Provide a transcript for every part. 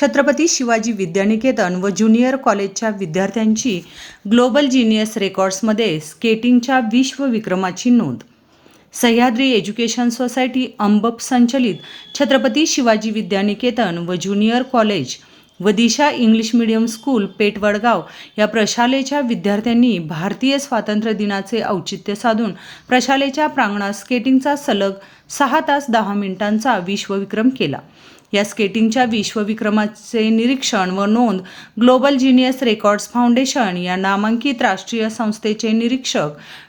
छत्रपती शिवाजी विद्यानिकेतन व ज्युनियर कॉलेजच्या विद्यार्थ्यांची ग्लोबल जिनियस रेकॉर्ड्समध्ये स्केटिंगच्या विश्वविक्रमाची नोंद. सह्याद्री एज्युकेशन सोसायटी अंबप संचलित छत्रपती शिवाजी विद्यानिकेतन व ज्युनियर कॉलेज व Disha English medium school Petvadgaon या प्रशालेच्या विद्यार्थ्यांनी भारतीय स्वातंत्र्य दिनाचे औचित्य साधून प्रशालेच्या प्रांगणात स्केटिंगचा सलग सहा तास दहा मिनिटांचा विश्वविक्रम केला. या स्केटिंगच्या विश्वविक्रमाचे निरीक्षण व नोंद ग्लोबल जिनियस रेकॉर्ड्स फाउंडेशन या नामांकित राष्ट्रीय संस्थेचे निरीक्षक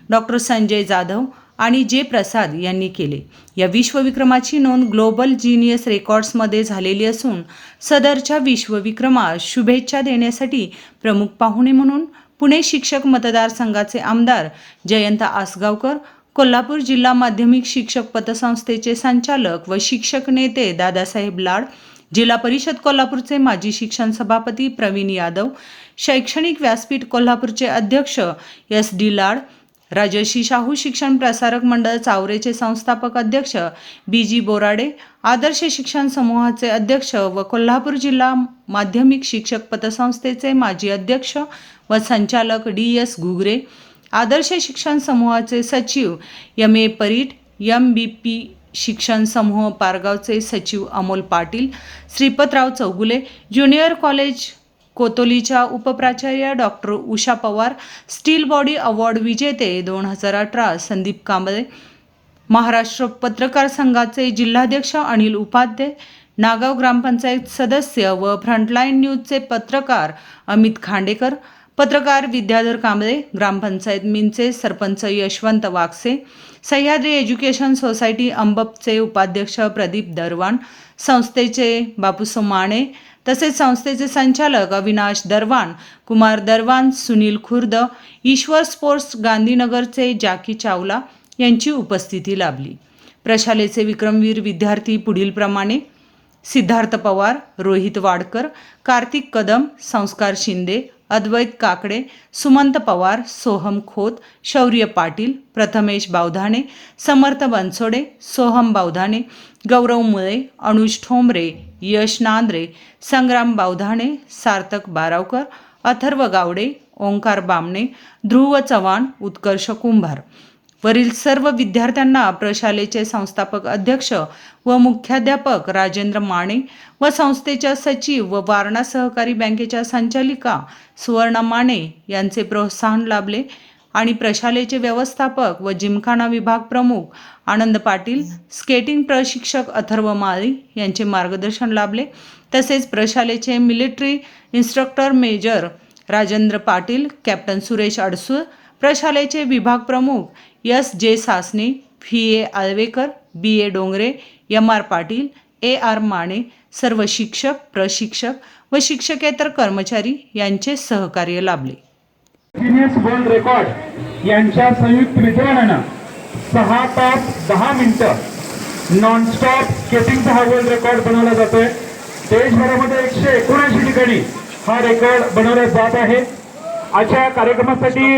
डॉक्टर संजय जाधव आणि जे प्रसाद यांनी केले. या विश्वविक्रमाची नोंद ग्लोबल जिनियस रेकॉर्ड्समध्ये झालेली असून सदरच्या विश्वविक्रमास शुभेच्छा देण्यासाठी प्रमुख पाहुणे म्हणून पुणे शिक्षक मतदारसंघाचे आमदार जयंत आसगावकर कोल्हापूर जिल्हा माध्यमिक शिक्षक पतसंस्थेचे संचालक व शिक्षक नेते दादासाहेब लाड जिल्हा परिषद कोल्हापूरचे माजी शिक्षण सभापती प्रवीण यादव शैक्षणिक व्यासपीठ कोल्हापूरचे अध्यक्ष एस डी लाड राजर्षी शाहू शिक्षण प्रसारक मंडळ चावरेचे संस्थापक अध्यक्ष बी जी बोराडे आदर्श शिक्षण समूहाचे अध्यक्ष व कोल्हापूर जिल्हा माध्यमिक शिक्षक पतसंस्थेचे माजी अध्यक्ष व संचालक डी एस घुगरे आदर्श शिक्षण समूहाचे सचिव M A Parit M B P शिक्षण समूह पारगावचे सचिव अमोल पाटील श्रीपतराव चौगुले ज्युनियर कॉलेज कोतोलीच्या उपप्राचार्य doctor Usha Pawar steel body award विजेते दोन हजार अठरा संदीप कांबळे महाराष्ट्र पत्रकार संघाचे जिल्हाध्यक्ष अनिल उपाध्ये नागाव ग्रामपंचायत सदस्य व फ्रंटलाईन न्यूजचे पत्रकार अमित खांडेकर पत्रकार विद्याधर कांबळे ग्रामपंचायत मिनचे सरपंच यशवंत वागसे सह्याद्री एज्युकेशन सोसायटी अंबपचे उपाध्यक्ष प्रदीप दरवाण संस्थेचे बापूसो माने तसेच संस्थेचे संचालक अविनाश दरवाण कुमार दरवान सुनील खुर्द ईश्वर स्पोर्ट्स गांधीनगरचे जाकी चावला यांची उपस्थिती लाभली. प्रशालेचे विक्रमवीर विद्यार्थी पुढीलप्रमाणे सिद्धार्थ पवार रोहित वाडकर कार्तिक कदम संस्कार शिंदे अद्वैत काकडे सुमंत पवार सोहम खोत शौर्य पाटील प्रथमेश बावधाणे समर्थ बनसोडे सोहम बावधाने गौरव मुळे अनुज ठोंबरे यश नांद्रे संग्राम बावधाणे सार्थक बारावकर अथर्व गावडे ओंकार बामणे ध्रुव चव्हाण उत्कर्ष कुंभार। वरील सर्व विद्यार्थ्यांना प्रशालेचे संस्थापक अध्यक्ष व मुख्याध्यापक राजेंद्र माने व संस्थेच्या सचिव व वारणा सहकारी बँकेच्या संचालिका सुवर्णा माने यांचे प्रोत्साहन लाभले आणि प्रशालेचे व्यवस्थापक व जिमखाना विभाग प्रमुख आनंद पाटील स्केटिंग प्रशिक्षक अथर्व माळी यांचे मार्गदर्शन लाभले. तसेच प्रशालेचे military instructor major Rajendra Patil captain Suresh Adsul प्रशालेचे विभाग प्रमुख S J Sasane V A Alvekar B A Dongre M R Patil A R Mane सर्व शिक्षक प्रशिक्षक व शिक्षकेतर कर्मचारी यांचे सहकार्य लाभले. गिनेस वर्ल्ड रेकॉर्ड यांच्या संयुक्त वितरणानं सहा तास दहा मिनिटं नॉनस्टॉप स्केटिंगचा हा वर्ल्ड रेकॉर्ड बनवला जातोय. देशभरामध्ये एकशे एकोणऐंशी ठिकाणी हा रेकॉर्ड बनवला जात आहे. आजच्या कार्यक्रमासाठी